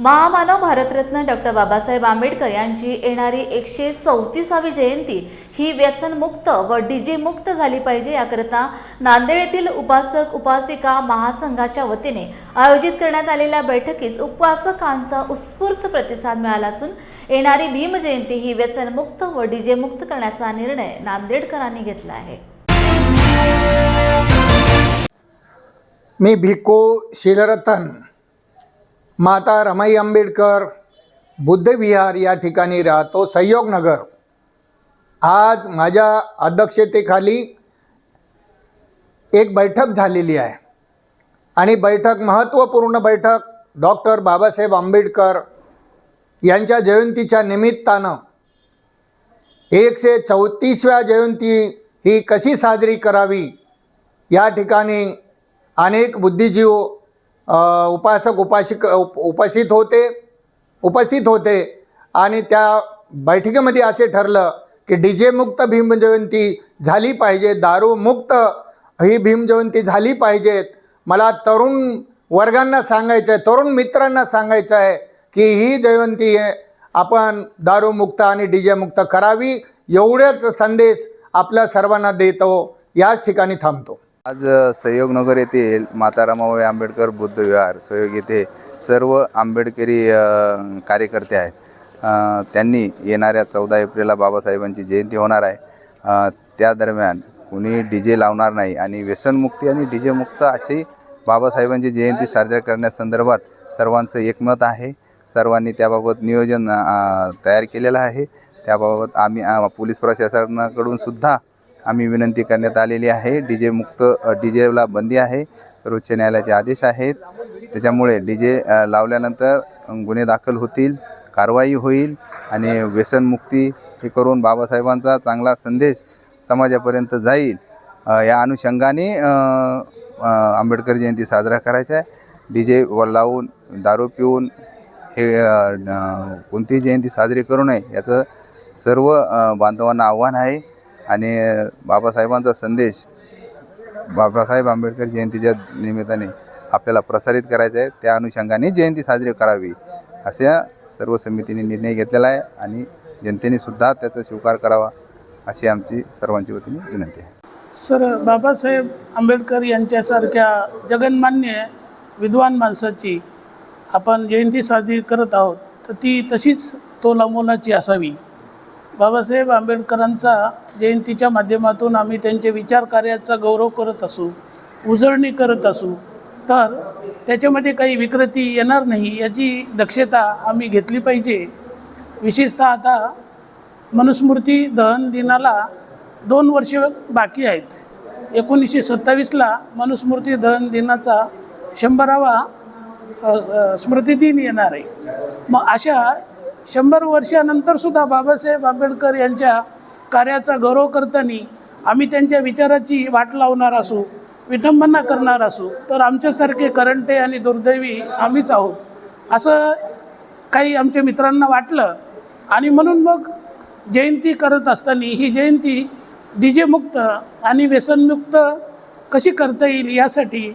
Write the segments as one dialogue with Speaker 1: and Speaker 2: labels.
Speaker 1: महामानव भारतरत्न डॉक्टर बाबासाहेब आंबेडकर यांची येणारी एकशे चौतीसावी जयंती ही व्यसनमुक्त व डीजेमुक्त झाली पाहिजे याकरता नांदेड येथील उपासक उपासिका महासंघाच्या वतीने आयोजित करण्यात आलेल्या बैठकीस उपासकांचा उत्स्फूर्त प्रतिसाद मिळाला असून येणारी भीमजयंती ही व्यसनमुक्त व डीजेमुक्त करण्याचा निर्णय नांदेडकरांनी घेतला आहे.
Speaker 2: मी भिको शिलरतन. माता रमाई आंबेडकर बुद्धविहार या ठिकाणी राहतो संयोगनगर आज माझ्या अध्यक्षतेखाली एक बैठक झालेली आहे. आणि बैठक महत्त्वपूर्ण बैठक डॉक्टर बाबासाहेब आंबेडकर यांच्या जयंतीच्या निमित्तानं एकशे चौतीसव्या जयंती ही कशी साजरी करावी या ठिकाणी अनेक बुद्धिजीव उपासक उपासिक उप उपस्थित होते उपस्थित होते. आणि त्या बैठकीमध्ये असे ठरलं की डी जे मुक्त भीमजयंती झाली पाहिजे दारूमुक्त ही भीमजयंती झाली पाहिजेत मला तरुण वर्गांना सांगायचं आहे तरुण मित्रांना सांगायचं आहे की ही जयंती आपण दारूमुक्त आणि डी जे मुक्त करावी एवढेच संदेश आपल्या सर्वांना देतो. याच ठिकाणी थांबतो.
Speaker 3: आज सहयोगनगर येथील माता रमाबाई आंबेडकर बुद्ध विहार सहयोग येथे सर्व आंबेडकरी कार्यकर्ते आहेत. त्यांनी येणाऱ्या चौदा एप्रिलला बाबासाहेबांची जयंती होणार आहे. त्या दरम्यान कुणी डी जे लावणार नाही आणि व्यसनमुक्ती आणि डी जे मुक्त अशी बाबासाहेबांची जयंती साजरा करण्यासंदर्भात सर्वांचं एकमत आहे. सर्वांनी त्याबाबत नियोजन तयार केलेलं आहे. त्याबाबत आम्ही पोलीस प्रशासनाकडून सुद्धा आम्ही विनंती करण्यात आलेली आहे. डी जे मुक्त डी जेला बंदी आहे. सर्वोच्च न्यायालयाचे आदेश आहेत. त्याच्यामुळे डी जे लावल्यानंतर गुन्हे दाखल होतील कारवाई होईल आणि व्यसनमुक्ती हे करून बाबासाहेबांचा चांगला संदेश समाजापर्यंत जाईल. या अनुषंगाने आंबेडकर जयंती साजरा करायचा आहे. डी जे लावून दारू पिऊन हे कोणतीही जयंती साजरी करू नये याचं सर्व बांधवांना आव्हान आहे. आणि बाबासाहेबांचा संदेश बाबासाहेब आंबेडकर जयंतीच्या निमित्ताने आपल्याला प्रसारित करायचं आहे. त्या अनुषंगाने जयंती साजरी करावी अशा सर्व समितीने निर्णय घेतलेला आहे आणि जनतेने सुद्धा त्याचा स्वीकार करावा अशी आमची सर्वांची वतीने विनंती आहे.
Speaker 4: सर बाबासाहेब आंबेडकर यांच्यासारख्या जगन्मान्य विद्वान माणसाची आपण जयंती साजरी करत आहोत तर ती तशीच तोलामोलाची असावी. बाबासाहेब आंबेडकरांचा जयंतीच्या माध्यमातून आम्ही त्यांचे विचार कार्याचा गौरव करत असू उजळणी करत असू तर त्याच्यामध्ये काही विकृती येणार नाही याची दक्षता आम्ही घेतली पाहिजे. विशेषतः आता मनुस्मृती दहन दिनाला दोन वर्ष बाकी आहेत. एकोणीसशे सत्तावीसला मनुस्मृती दहन दिनाचा शंभरावा स्मृतिदिन येणार आहे. मग अशा शंभर वर्षानंतरसुद्धा बाबासाहेब आंबेडकर यांच्या कार्याचा गौरव करताना आम्ही त्यांच्या विचाराची वाट लावणार असू विटंबना करणार असू तर आमच्यासारखे करंटे आणि दुर्दैवी आम्हीच आहोत. असं काही आमच्या मित्रांना वाटलं आणि म्हणून मग जयंती करत असताना ही जयंती डी जे मुक्त आणि व्यसनमुक्त कशी करता येईल यासाठी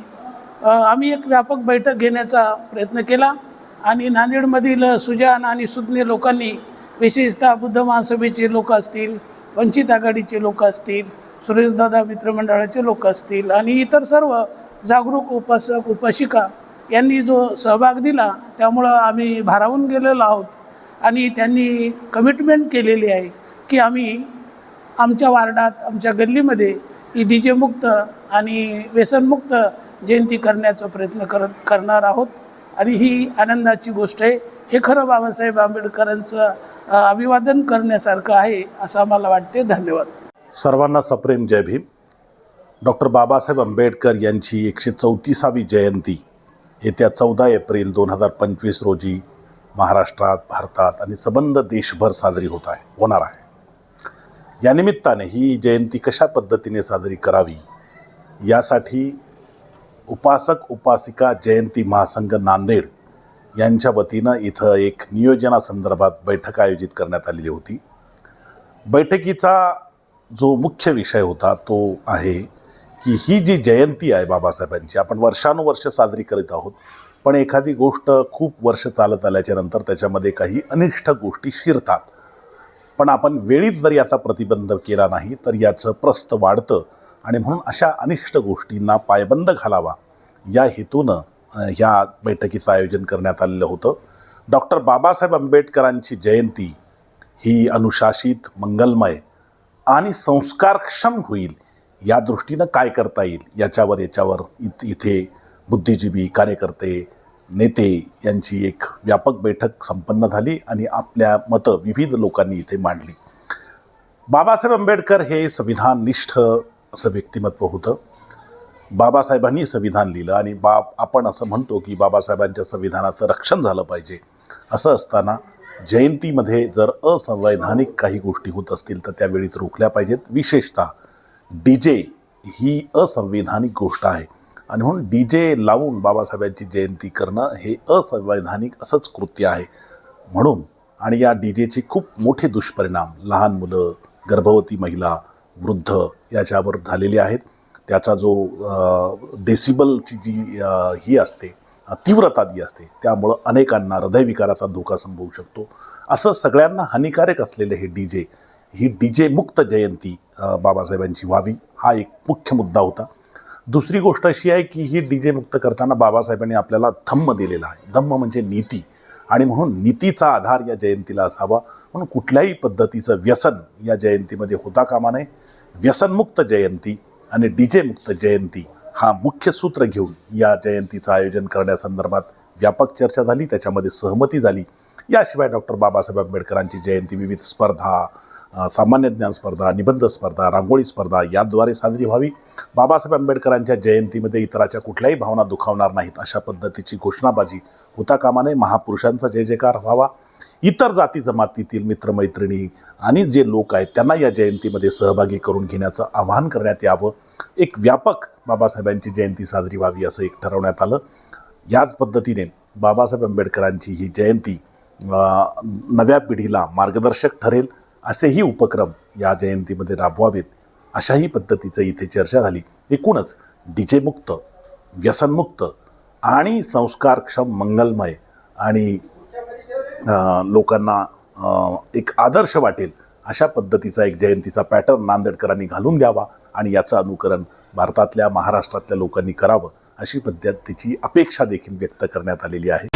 Speaker 4: आम्ही एक व्यापक बैठक घेण्याचा प्रयत्न केला. आणि नांदेडमधील सुजान आणि सुज्ञ लोकांनी विशेषतः बुद्ध महासभेचे लोक असतील वंचित आघाडीचे लोक असतील सुरेशदादा मित्रमंडळाचे लोक असतील आणि इतर सर्व जागरूक उपासक उपासिका यांनी जो सहभाग दिला त्यामुळं आम्ही भारावून गेलेलो आहोत. आणि त्यांनी कमिटमेंट केलेली आहे की आम्ही आमच्या वार्डात आमच्या गल्लीमध्ये ही डी जे मुक्त आणि व्यसनमुक्त जयंती करण्याचा प्रयत्न करत करणार आहोत. आणि ही आनंदाची गोष्ट आहे. हे खरं बाबासाहेब आंबेडकरांचं अभिवादन करण्यासारखं आहे असं आम्हाला वाटते धन्यवाद.
Speaker 5: सर्वांना सप्रेम जय भीम. डॉक्टर बाबासाहेब आंबेडकर यांची एकशे चौतीसावी जयंती येत्या चौदा एप्रिल दोन हजार पंचवीस रोजी महाराष्ट्रात भारतात आणि सबंध देशभर साजरी होत आहे होणार आहे. या निमित्ताने ही जयंती कशा पद्धतीने साजरी करावी यासाठी उपासक उपासिका जयंती महासंघ नांदेड यांच्या वतीनं इथं एक नियोजनासंदर्भात बैठक आयोजित करण्यात आलेली होती. बैठकीचा जो मुख्य विषय होता तो आहे की ही जी जयंती आहे बाबासाहेबांची आपण वर्षानुवर्ष साजरी करीत आहोत पण एखादी गोष्ट खूप वर्ष चालत आल्याच्यानंतर त्याच्यामध्ये काही अनिष्ट गोष्टी शिरतात. पण आपण वेळीच जर याचा प्रतिबंध केला नाही तर याचं प्रस्त वाढतं. आणि म्हणून अशा अनिष्ट गोष्टींना पायबंद घालावा. या हेतूनं ह्या बैठकीचं आयोजन करण्यात आलेलं होतं. डॉक्टर बाबासाहेब आंबेडकरांची जयंती ही अनुशासित मंगलमय आणि संस्कारक्षम होईल या दृष्टीनं काय करता येईल याच्यावर याच्यावर इत इथे बुद्धिजीवी कार्यकर्ते नेते यांची एक व्यापक बैठक संपन्न झाली आणि आपल्या मतं विविध लोकांनी इथे मांडली. बाबासाहेब आंबेडकर हे संविधाननिष्ठ असं व्यक्तिमत्व होतं. बाबासाहेबांनी संविधान लिहिलं आणि बाब आपण असं म्हणतो की बाबासाहेबांच्या संविधानाचं रक्षण झालं पाहिजे. असं असताना जयंतीमध्ये जर असंवैधानिक काही गोष्टी होत असतील तर त्या वेळीत रोखल्या पाहिजेत. विशेषतः डी जे ही असंवैधानिक गोष्ट आहे. आणि म्हणून डी जे लावून बाबासाहेबांची जयंती करणं हे असंवैधानिक असंच कृत्य आहे. म्हणून आणि या डी जेचे खूप मोठे दुष्परिणाम लहान मुलं गर्भवती महिला वृद्ध याच्यावर झालेले आहेत. त्याचा जो डेसिबलची जी ही असते तीव्रता जी असते त्यामुळं अनेकांना हृदयविकाराचा धोका संभवू शकतो. असं सगळ्यांना हानिकारक असलेले हे डी जे ही डी जे मुक्त जयंती बाबासाहेबांची व्हावी हा एक मुख्य मुद्दा होता. दुसरी गोष्ट अशी आहे की ही डी जे मुक्त करताना बाबासाहेबांनी आपल्याला धम्म दिलेला आहे. धम्म म्हणजे नीती. आणि म्हणून नीतीचा आधार या जयंतीला असावा. म्हणून कुठल्याही पद्धतीचं व्यसन या जयंतीमध्ये होता कामा नये. व्यसनमुक्त जयंती आणि डी जे मुक्त जयंती हा मुख्य सूत्र घेऊन या जयंतीचं आयोजन करण्यासंदर्भात व्यापक चर्चा झाली त्याच्यामध्ये सहमती झाली. याशिवाय डॉक्टर बाबासाहेब आंबेडकरांची जयंती विविध स्पर्धा सामान्य ज्ञान स्पर्धा निबंध स्पर्धा रांगोळी स्पर्धा याद्वारे साजरी व्हावी. बाबासाहेब आंबेडकरांच्या जयंतीमध्ये इतराच्या कुठल्याही भावना दुखावणार नाहीत अशा पद्धतीची घोषणाबाजी होता कामा नये. महापुरुषांचा जय जयकार व्हावा. इतर जाती जमातीतील मित्रमैत्रिणी आणि जे लोक आहेत त्यांना या जयंतीमध्ये सहभागी करून घेण्याचं आवाहन करण्यात यावं. एक व्यापक बाबासाहेबांची जयंती साजरी व्हावी असं एक ठरवण्यात आलं. याच पद्धतीने बाबासाहेब आंबेडकरांची ही जयंती नव्या पिढीला मार्गदर्शक ठरेल असेही उपक्रम या जयंतीमध्ये राबवावेत अशाही पद्धतीचं इथे चर्चा झाली. एकूणच डीजेमुक्त व्यसनमुक्त आणि संस्कारक्षम मंगलमय आणि लोकांना एक आदर्श वाटेल अशा पद्धतीचा एक जयंतीचा पॅटर्न नांदेडकरांनी घालून द्यावा आणि याचं अनुकरण भारतातल्या महाराष्ट्रातल्या लोकांनी करावं अशी पद्धतीची अपेक्षा देखील व्यक्त करण्यात आलेली आहे.